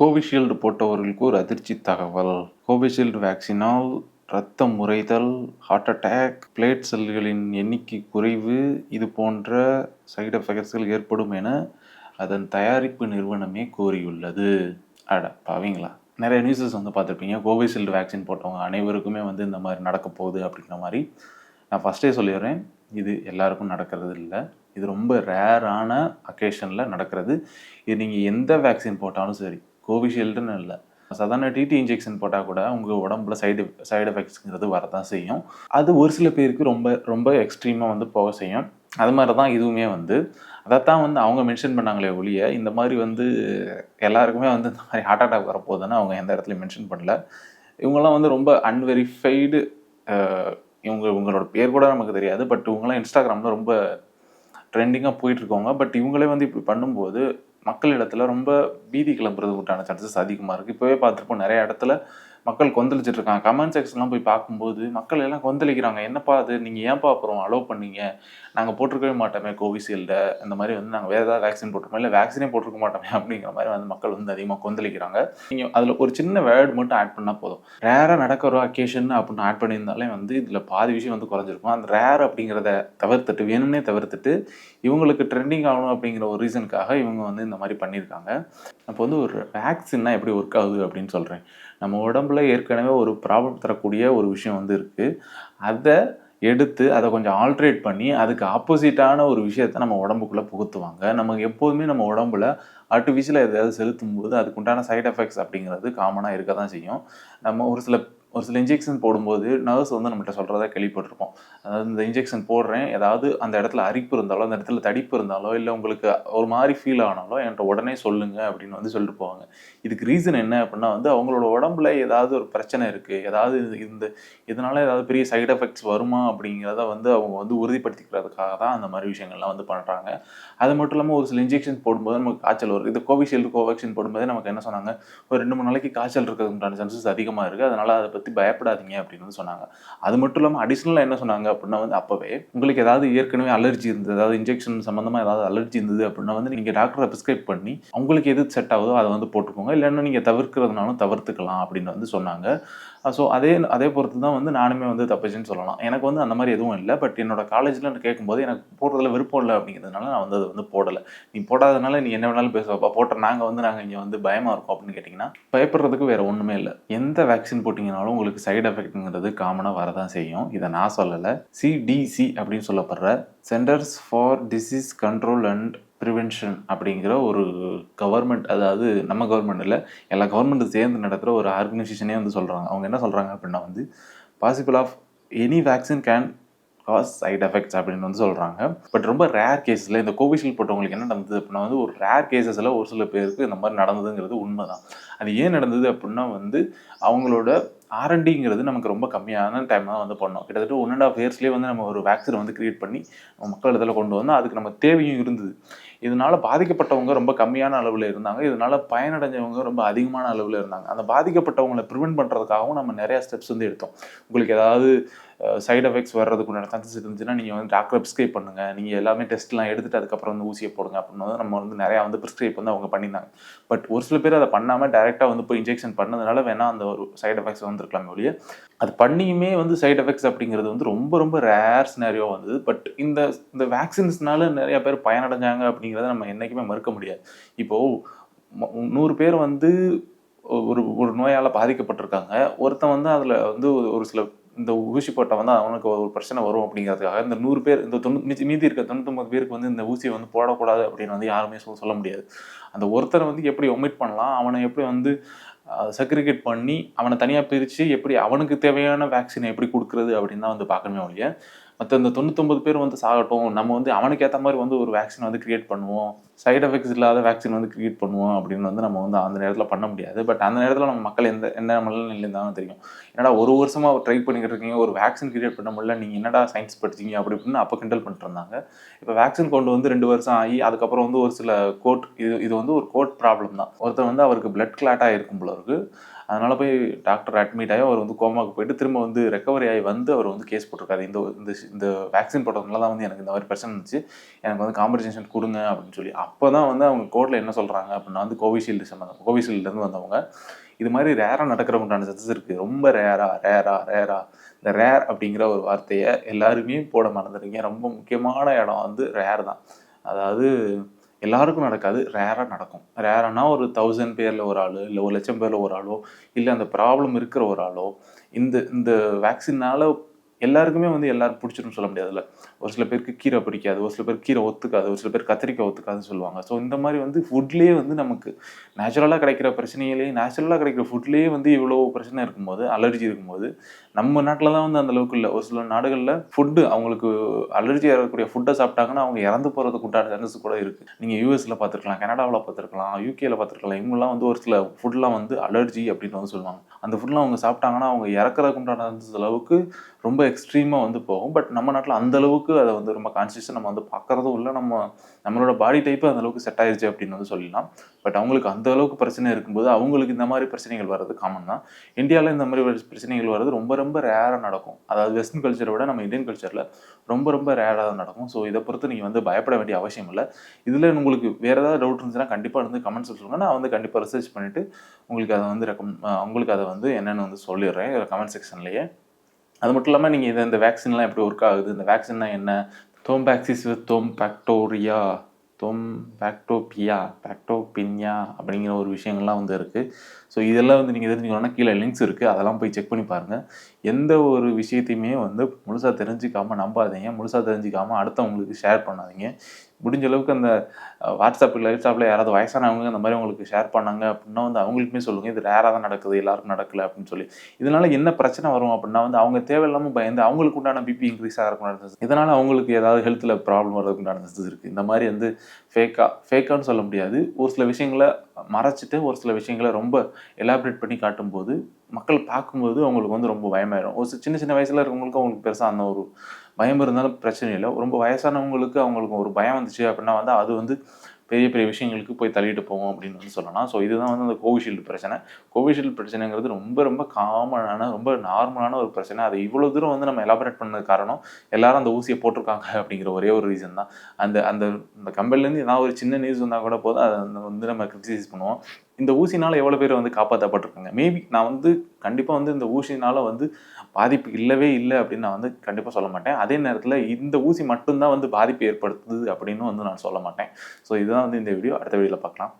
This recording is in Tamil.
கோவிஷீல்டு போட்டவர்களுக்கு ஒரு அதிர்ச்சி தகவல். கோவிஷீல்டு வேக்சினால் ரத்தம் முறைதல் ஹார்ட் அட்டாக் பிளேட் செல்களின் எண்ணிக்கை குறைவு இது போன்ற சைடு எஃபெக்ட்ஸ்கள் ஏற்படும் என அதன் தயாரிப்பு நிறுவனமே கூறியுள்ளது. அட பாவீங்களா? நிறைய நியூஸஸ் வந்து பார்த்துருப்பீங்க. கோவிஷீல்டு வேக்சின் போட்டவங்க அனைவருக்குமே வந்து இந்த மாதிரி நடக்க போகுது அப்படின்ற மாதிரி. நான் ஃபஸ்ட்டே சொல்லிடுறேன். இது எல்லாருக்கும் நடக்கிறது இல்லை. இது ரொம்ப ரேரான அக்கேஷனில் நடக்கிறது. இது நீங்கள் எந்த வேக்சின் போட்டாலும் சரி கோவிஷீல்டுன்னு இல்லை. சாதாரண டிடி இன்ஜெக்ஷன் போட்டால் கூட உங்கள் உடம்புல சைடு சைடு எஃபெக்ட்ஸுங்கிறது வரதான் செய்யும். அது ஒரு சில பேருக்கு ரொம்ப ரொம்ப எக்ஸ்ட்ரீமாக வந்து போக செய்யும். அது மாதிரி தான் இதுவுமே வந்து. அதைத்தான் வந்து அவங்க மென்ஷன் பண்ணாங்களே ஒழிய இந்த மாதிரி வந்து எல்லாருக்குமே வந்து இந்த மாதிரி ஹார்ட் அட்டாக் வரப்போகுதுன்னு அவங்க எந்த இடத்துலையும் மென்ஷன் பண்ணல. இவங்கெல்லாம் வந்து ரொம்ப அன்வெரிஃபைடு இவங்க இவங்களோட பேர் கூட நமக்கு தெரியாது. பட் இவங்கெல்லாம் இன்ஸ்டாகிராமில் ரொம்ப ட்ரெண்டிங்காக போயிட்டுருக்கவங்க பட் இவங்களே வந்து இப்படி பண்ணும்போது மக்கள் இடத்துல ரொம்ப பீதி கிளம்புறது உண்டான சான்சஸ் அதிகமாக இருக்குது இப்போவே பார்த்துருப்போம் நிறைய இடத்துல மக்கள் கொந்தளிச்சிட்டு இருக்காங்க கமெண்ட் செக்ஷன்லாம் போய் பார்க்கும்போது மக்கள் எல்லாம் கொந்தளிக்கிறாங்க. என்னப்பா அது? நீங்கள் ஏன்ப்பா அப்புறம் அலோவ் பண்ணீங்க? நாங்கள் போட்டிருக்கவே மாட்டோமே கோவிஷீல்டை. இந்த மாதிரி வந்து நாங்கள் வேறு ஏதாவது வேக்சின் போட்டிருக்கோம்? இல்லை வேக்சினே போட்டிருக்க மாட்டோமே? அப்படிங்கிற மாதிரி வந்து மக்கள் வந்து அதிகமாக கொந்தளிக்கிறாங்க. நீங்கள் அதில் ஒரு சின்ன வேர்டு மட்டும் ஆட் பண்ணால் போதும். ரேராக நடக்கிற அக்கேஷன் அப்படின்னு ஆட் பண்ணியிருந்தாலே வந்து இதில் பாதி விஷயம் வந்து குறைஞ்சிருக்கும். அந்த ரேர் அப்படிங்கிறத தவிர்த்துட்டு வேணும்னே தவிர்த்துட்டு இவங்களுக்கு ட்ரெண்டிங் ஆகணும் அப்படிங்கிற ஒரு ரீசனுக்காக இவங்க வந்து இந்த மாதிரி பண்ணியிருக்காங்க. அப்போ வந்து ஒரு வேக்சின்னா எப்படி ஒர்க் ஆகுது அப்படின்னு சொல்கிறேன் நம்ம உடம்புல ஏற்கனவே ஒரு ப்ராப்ளம் தரக்கூடிய ஒரு விஷயம் வந்து இருக்குது அதை எடுத்து அதை கொஞ்சம் ஆல்ட்ரேட் பண்ணி அதுக்கு ஆப்போசிட்டான ஒரு விஷயத்த நம்ம உடம்புக்குள்ளே புகுத்துவாங்க. நமக்கு எப்போதுமே நம்ம உடம்புல ஆர்டிஃபிஷியலாக எதாவது செலுத்தும் போது அதுக்குண்டான சைட் எஃபெக்ட்ஸ் அப்படிங்கிறது காமனாக இருக்க தான் செய்யும். நம்ம ஒரு சில ஒரு சில இன்ஜெக்ஷன் போடும்போது நர்ஸ் வந்து நம்மகிட்ட சொல்கிறதா கேள்விப்பட்டிருப்போம். அதாவது இந்த இன்ஜெக்ஷன் போடுறேன் ஏதாவது அந்த இடத்துல அரிப்பு இருந்தாலோ அந்த இடத்துல தடிப்பு இருந்தாலோ இல்லை உங்களுக்கு ஒரு மாதிரி ஃபீல் ஆனாலோ என்கிட்ட உடனே சொல்லுங்கள் அப்படின்னு வந்து சொல்லிட்டு போவாங்க. இதுக்கு ரீசன் என்ன அப்படின்னா வந்து அவங்களோட உடம்புல ஏதாவது ஒரு பிரச்சனை இருக்குது ஏதாவது இந்த இதனால ஏதாவது பெரிய சைடு எஃபெக்ட்ஸ் வருமா அப்படிங்கிறத வந்து அவங்க வந்து உறுதிப்படுத்திக்கிறதுக்காக தான் அந்த மாதிரி விஷயங்கள்லாம் வந்து பண்ணுறாங்க அது மட்டும் இல்லாமல் ஒரு சில இன்ஜெக்ஷன் போடும்போது நமக்கு காய்ச்சல் வரும். இது கோவிஷீல்டு கோவேக்சின் போடும்போது நமக்கு என்ன சொன்னாங்க? ஒரு ரெண்டு மூணு நாளைக்கு காய்ச்சல் இருக்கிறதுக்கான சான்சஸ் அதிகமாக இருக்குது அதனால் அதை பற்றி பயப்படாதீங்க அப்படின்னு வந்து சொன்னாங்க. அது மட்டும் இல்லாமல் அடிஷ்னலாக என்ன சொன்னாங்க அப்படின்னா வந்து அப்போவே உங்களுக்கு ஏதாவது ஏற்கனவே அலர்ஜி இருந்தது அதாவது இன்ஜெக்ஷன் சம்மந்தமாக ஏதாவது அலர்ஜி இருந்தது அப்படின்னா வந்து நீங்கள் டாக்டரை ப்ரிஸ்கிரைப் பண்ணி உங்களுக்கு எது செட் ஆகுதோ அதை வந்து போட்டுக்கோங்க. இல்லைன்னா நீங்கள் தவிர்க்கிறதுனாலும் தவிர்த்துக்கலாம் அப்படின்னு வந்து சொன்னாங்க. ஸோ அதே அதே பொறுத்து தான் வந்து நானுமே வந்து தப்பிச்சுன்னு சொல்லலாம். எனக்கு வந்து அந்த மாதிரி எதுவும் இல்லை. பட் என்னோட காலேஜில் கேட்கும்போது எனக்கு போடுறதுல விருப்பம் இல்லை அப்படிங்கிறதுனால நான் வந்து அதை வந்து போடலை. நீ போடாதனால நீ என்ன வேணாலும் பேசுவப்பா போட்ட நாங்கள் வந்து நாங்கள் இங்கே வந்து பயமாக இருக்கோம் அப்படின்னு கேட்டிங்கன்னா பயப்படுறதுக்கு வேறு ஒன்றுமே இல்லை. எந்த வேக்சின் போட்டிங்கனாலும் உங்களுக்கு சைடு எஃபெக்ட்டுங்கிறது காமனாக வரதான் செய்யும். இதை நான் சொல்லலை. சிடிசி அப்படின்னு சொல்லப்படுற centres for disease control and prevention அப்படிங்கிற ஒரு கவர்மெண்ட் அதாவது நம்ம கவர்மெண்ட் இல்லை எல்லா கவர்மெண்ட்டும் சேர்ந்து நடத்துகிற ஒரு ஆர்கனைசேஷனே வந்து சொல்கிறாங்க அவங்க என்ன சொல்கிறாங்க அப்படின்னா வந்து possible of any vaccine can cause side effects அப்படின்னு வந்து சொல்கிறாங்க பட் ரொம்ப ரேர் கேஸில் இந்த கோவிஷீல்டு போட்டவங்களுக்கு என்ன நடந்தது அப்படின்னா வந்து ஒரு ரேர் கேசஸில் ஒரு சில பேருக்கு இந்த மாதிரி நடந்ததுங்கிறது உண்மை தான் அது ஏன் நடந்தது அப்படின்னா வந்து அவங்களோட ஆர்என்டிங்கிறது நமக்கு ரொம்ப கம்மியான டைம் தான் வந்து பண்ணோம். கிட்டத்தட்ட ஒன் அண்ட் ஆஃப் இயர்ஸ்லேயே வந்து நம்ம ஒரு வேக்சின் வந்து கிரியேட் பண்ணி மக்கள் இதில் கொண்டு வந்தோம். அதுக்கு நம்ம தேவையும் இருந்தது. இதனால் பாதிக்கப்பட்டவங்க ரொம்ப கம்மியான அளவில் இருந்தாங்க. இதனால் பயனடைஞ்சவங்க ரொம்ப அதிகமான அளவில் இருந்தாங்க. அந்த பாதிக்கப்பட்டவங்களை ப்ரிவென்ட் பண்ணுறதுக்காகவும் நம்ம நிறையா ஸ்டெப்ஸ் வந்து எடுத்தோம். உங்களுக்கு ஏதாவது சைடு எஃபெக்ட்ஸ் வர்றதுக்குள்ள சான்சஸ் இருந்துச்சுன்னா நீங்கள் வந்து டாக்டர் ப்ரிஸ்கிரைப் பண்ணுங்கள் நீங்கள் எல்லாமே டெஸ்ட்லாம் எடுத்துட்டு அதுக்கப்புறம் வந்து ஊசியை போடுங்க அப்படின்னு நம்ம வந்து நிறையா வந்து ப்ரிஸ்கிரைப் வந்து அவங்க பண்ணியிருந்தாங்க. பட் ஒரு சில பேர் அதை பண்ணாமல் டேரெக்டாக வந்து போய் இன்ஜெக்ஷன் பண்ணதுனால வேணால் அந்த ஒரு சைடு எஃபெக்ட்ஸ் வந்துருக்கலாமே ஒழிய அது பண்ணியுமே வந்து சைடு எஃபெக்ட்ஸ் அப்படிங்கிறது வந்து ரொம்ப ரொம்ப ரேர் ஸ்னாரியோ வந்தது. பட் இந்த இந்த வேக்சின்ஸ்னால நிறையா பேர் பயனடைஞ்சாங்க அப்படிங்கிறத நம்ம என்றைக்குமே மறுக்க முடியாது. இப்போது நூறு பேர் வந்து ஒரு ஒரு நோயால் பாதிக்கப்பட்டிருக்காங்க. ஒருத்தன் வந்து அதில் வந்து ஒரு சில இந்த ஊசி போட்டால் வந்து அவனுக்கு ஒரு பிரச்சனை வரும் அப்படிங்கிறதுக்காக இந்த நூறு பேர் இந்த தொண்ணூ மீதி இருக்க தொண்ணூத்தொம்பது பேருக்கு வந்து இந்த ஊசியை வந்து போடக்கூடாது அப்படின்னு வந்து யாருமே சொல்ல சொல்ல முடியாது. அந்த ஒருத்தரை வந்து எப்படி ஒமிட் பண்ணலாம்? அவனை எப்படி வந்து செக்ரிகேட் பண்ணி அவனை தனியாக பிரித்து எப்படி அவனுக்கு தேவையான வேக்சினை எப்படி கொடுக்குறது அப்படின்னு தான் வந்து பார்க்கணுமே ஒழிய மற்ற இந்த தொண்ணூத்தொம்பது பேர் வந்து சாகட்டும் நம்ம வந்து அவனுக்கு ஏற்ற மாதிரி வந்து ஒரு வேக்சின் வந்து கிரியேட் பண்ணுவோம். சைடு எஃபெக்ட்ஸ் இல்லாத வேக்சின் வந்து கிரியேட் பண்ணுவோம் அப்படின்னு வந்து நம்ம வந்து அந்த நேரத்தில் பண்ண முடியாது. பட் அந்த நேரத்தில் நம்ம மக்கள் எந்த என்ன மனநிலையில் இருந்தாலும் தெரியும். என்னடா ஒரு வருஷமாக ட்ரை பண்ணிக்கிட்டு இருக்கீங்க ஒரு வேக்சின் கிரியேட் பண்ண முடியல நீங்கள் என்னடா சயின்ஸ் படிச்சீங்க அப்படி இப்படின்னு அப்போ கிண்டல் பண்ணிட்டு இருந்தாங்க. இப்போ வேக்சின் கொண்டு வந்து ரெண்டு வருஷம் ஆகி அதுக்கப்புறம் வந்து ஒரு சில கோட் இது இது வந்து ஒரு கோட் ப்ராப்ளம் தான். ஒருத்தர் வந்து அவருக்கு பிளட் கிளாட்டாக இருக்கும் போல இருக்குது அதனால போய் டாக்டர் அட்மிட் ஆகி அவர் வந்து கோமாவுக்கு போயிட்டு திரும்ப வந்து ரெக்கவரி ஆகி வந்து அவர் வந்து கேஸ் போட்டிருக்காரு. இந்த இந்த இந்த வேக்சின் போட்டதுனால தான் வந்து எனக்கு இந்த மாதிரி பிரச்சனை இருந்துச்சு. எனக்கு வந்து காம்பன்சேஷன் கொடுங்க அப்படின்னு சொல்லி. அப்போ தான் வந்து அவங்க கோர்ட்டில் என்ன சொல்கிறாங்க அப்படின்னா வந்து கோவிஷீல்டு சம்மந்தம் கோவிஷீல்டுலேருந்து வந்தவங்க இது மாதிரி ரேராக நடக்கிற உண்டான இருக்குது ரொம்ப ரேரா ரேரா ரேரா இந்த ரேர் அப்படிங்கிற ஒரு வார்த்தையை எல்லாருமே போட மறந்துடுங்க ரொம்ப முக்கியமான இடம் வந்து ரேர் தான். அதாவது எல்லாருக்கும் நடக்காது. ரேராக நடக்கும். ரேரானா ஒரு தௌசண்ட் பேரில் ஒரு ஆள் இல்லை ஒரு லட்சம் பேரில் ஒரு ஆளோ இல்லை அந்த ப்ராப்ளம் இருக்கிற ஒரு ஆளோ இந்த இந்த வேக்சினால் எல்லாருக்குமே வந்து எல்லாரும் பிடிச்சிருன்னு சொல்ல முடியாதுல்ல. ஒரு சில பேருக்கு கீரை பிடிக்காது ஒரு சில பேர் கீரை ஒத்துக்காது ஒரு சில பேர் கத்திரிக்காய் ஒத்துக்காதுன்னு சொல்லுவாங்க. ஸோ இந்த மாதிரி வந்து ஃபுட்லேயே வந்து நமக்கு நேச்சுரலாக கிடைக்கிற பிரச்சனையிலேயே நேச்சுரலாக கிடைக்கிற ஃபுட்லேயே வந்து இவ்வளோ பிரச்சனை இருக்கும்போது அலர்ஜி இருக்கும்போது நம்ம நாட்டில் தான் வந்து அந்த அளவுக்கு இல்லை. ஒரு சில நாடுகளில் ஃபுட்டு அவங்களுக்கு அலர்ஜி இருக்கக்கூடிய ஃபுட்டை சாப்பிட்டாங்கன்னா அவங்க இறந்து போகிறதுக்கு உண்டான சான்சஸ் கூட இருக்குது நீங்கள் யூஎஸில் பார்த்துருக்கலாம் கனடாவில் பார்த்துருக்கலாம் யூகேயில் பார்த்துருக்கலாம் இவங்கெல்லாம் வந்து ஒரு சில ஃபுட்லாம் வந்து அலர்ஜி அப்படின்னு வந்து சொல்லுவாங்க. அந்த ஃபுட்லாம் அவங்க சாப்பிட்டாங்கன்னா அவங்க இறக்குறதுக்கு உண்டான அளவுக்கு ரொம்ப எக்ஸ்ட்ரீமாக வந்து போகும். பட் நம்ம நாட்டில் அந்த அளவுக்கு அதை வந்து ரொம்ப கான்சியஸாக நம்ம வந்து பார்க்குறதும் இல்லை. நம்ம நம்மளோட பாடி டைப்பு அந்தளவுக்கு செட் ஆயிடுச்சு அப்படின்னு வந்து சொல்லலாம். பட் அவங்களுக்கு அந்த அளவுக்கு பிரச்சனை இருக்கும்போது அவங்களுக்கு இந்த மாதிரி பிரச்சனைகள் வர்றது காமன் தான். இந்தியாவில் இந்த மாதிரி பிரச்சனைகள் வர்றது ரொம்ப ரொம்ப ரேராக நடக்கும். அதாவது வெஸ்டர்ன் கல்ச்சரை விட நம்ம இந்தியன் கல்ச்சரில் ரொம்ப ரொம்ப ரேராக தான் நடக்கும். ஸோ இதை பொறுத்து நீங்கள் வந்து பயப்பட வேண்டிய அவசியம் இல்லை. இதில் உங்களுக்கு வேறு ஏதாவது டவுட் இருந்துச்சுன்னா கண்டிப்பாக வந்து கமெண்ட்ஸ் சொல்லுங்கள் நான் வந்து கண்டிப்பாக ரிசர்ச் பண்ணிவிட்டு உங்களுக்கு அதை வந்து ரெக்கம் உங்களுக்கு அதை வந்து என்னென்னு வந்து சொல்லிடுறேன். கமெண்ட் செக்ஷன்லேயே அது மட்டும் இல்லாமல் நீங்கள் இதை இந்த வேக்சின்லாம் எப்படி ஒர்க் ஆகுது? இந்த வேக்சின்னா என்ன? தோம்பேக்சிஸ் வித் தோம் பேக்டோரியா தோம் பேக்டோபியா பேக்டோபின்யா அப்படிங்கிற ஒரு விஷயங்கள்லாம் வந்து இருக்குது ஸோ இதெல்லாம் வந்து நீங்கள் தெரிஞ்சுக்கணும்னா கீழே லிங்க்ஸ் இருக்குது அதெல்லாம் போய் செக் பண்ணி பாருங்கள் எந்த ஒரு விஷயத்தையுமே வந்து முழுசாக தெரிஞ்சுக்காமல் நம்பாதீங்க. முழுசாக தெரிஞ்சுக்காமல் அடுத்தவங்களுக்கு ஷேர் பண்ணாதீங்க. முடிஞ்ச அளவுக்கு அந்த வாட்ஸ்அப்பில் லைட்ஸ்அப்பில் யாராவது வயசானவங்க அந்த மாதிரி உங்களுக்கு ஷேர் பண்ணாங்க அப்படின்னா வந்து அவங்களுக்குமே சொல்லுங்கள் இது ரேராக தான் நடக்குது எல்லாருக்கும் நடக்கல அப்படின்னு சொல்லி. இதனால் என்ன பிரச்சனை வரும் அப்படின்னா வந்து அவங்க தேவையில்லாமல் பயந்து அவங்களுக்கு உண்டான பிபி இன்க்ரீஸ் ஆகிறதுக்கு இதனால் அவங்களுக்கு ஏதாவது ஹெல்த்தில் ப்ராப்ளம் வர்றதுக்கு நடந்தது இருக்குது இந்த மாதிரி வந்து ஃபேக்காக ஃபேக்கான்னு சொல்ல முடியாது. ஒரு சில விஷயங்களை மறைச்சிட்டு ஒரு சில விஷயங்களை ரொம்ப எலாபரேட் பண்ணி காட்டும்போது மக்கள் பார்க்கும்போது அவங்களுக்கு வந்து ரொம்ப பயமாயிடும் ஒரு சின்ன சின்ன வயசில் இருக்கவங்களுக்கு அவங்களுக்கு பெருசாக அந்த ஒரு பயம் இருந்தாலும் பிரச்சனை இல்லை. ரொம்ப வயசானவங்களுக்கு அவங்களுக்கு ஒரு பயம் வந்துச்சு அப்படின்னா வந்து அது வந்து பெரிய பெரிய விஷயங்களுக்கு போய் தள்ளிட்டு போவோம் அப்படின்னு வந்து சொல்லலாம். ஸோ இதுதான் வந்து அந்த கோவிஷீல்டு பிரச்சனை. கோவிஷீல்டு பிரச்சனைங்கிறது ரொம்ப ரொம்ப காமனான ரொம்ப நார்மலான ஒரு பிரச்சனை. அதை இவ்வளோ தூரம் வந்து நம்ம எலாபரேட் பண்ணது காரணம் எல்லாரும் அந்த ஊசியை போட்டிருக்காங்க அப்படிங்கிற ஒரே ஒரு ரீசன் தான். அந்த அந்த அந்த கம்பெனிலேருந்து ஏதாவது ஒரு சின்ன நியூஸ் வந்தால் கூட போதும். அதை வந்து நம்ம கிரிட்டிசைஸ் பண்ணுவோம். இந்த ஊசினால் எவ்வளோ பேர் வந்து காப்பாற்றப்பட்டிருக்காங்க மேபி நான் வந்து கண்டிப்பாக வந்து இந்த ஊசினால் வந்து பாதிப்பு இல்லவே இல்லை அப்படின்னு நான் வந்து கண்டிப்பாக சொல்ல மாட்டேன். அதே நேரத்தில் இந்த ஊசி மட்டும்தான் வந்து பாதிப்பு ஏற்படுத்துது அப்படின்னு வந்து நான் சொல்ல மாட்டேன். ஸோ இதுதான் வந்து இந்த வீடியோ. அடுத்த வீடியோவில் பார்க்கலாம்.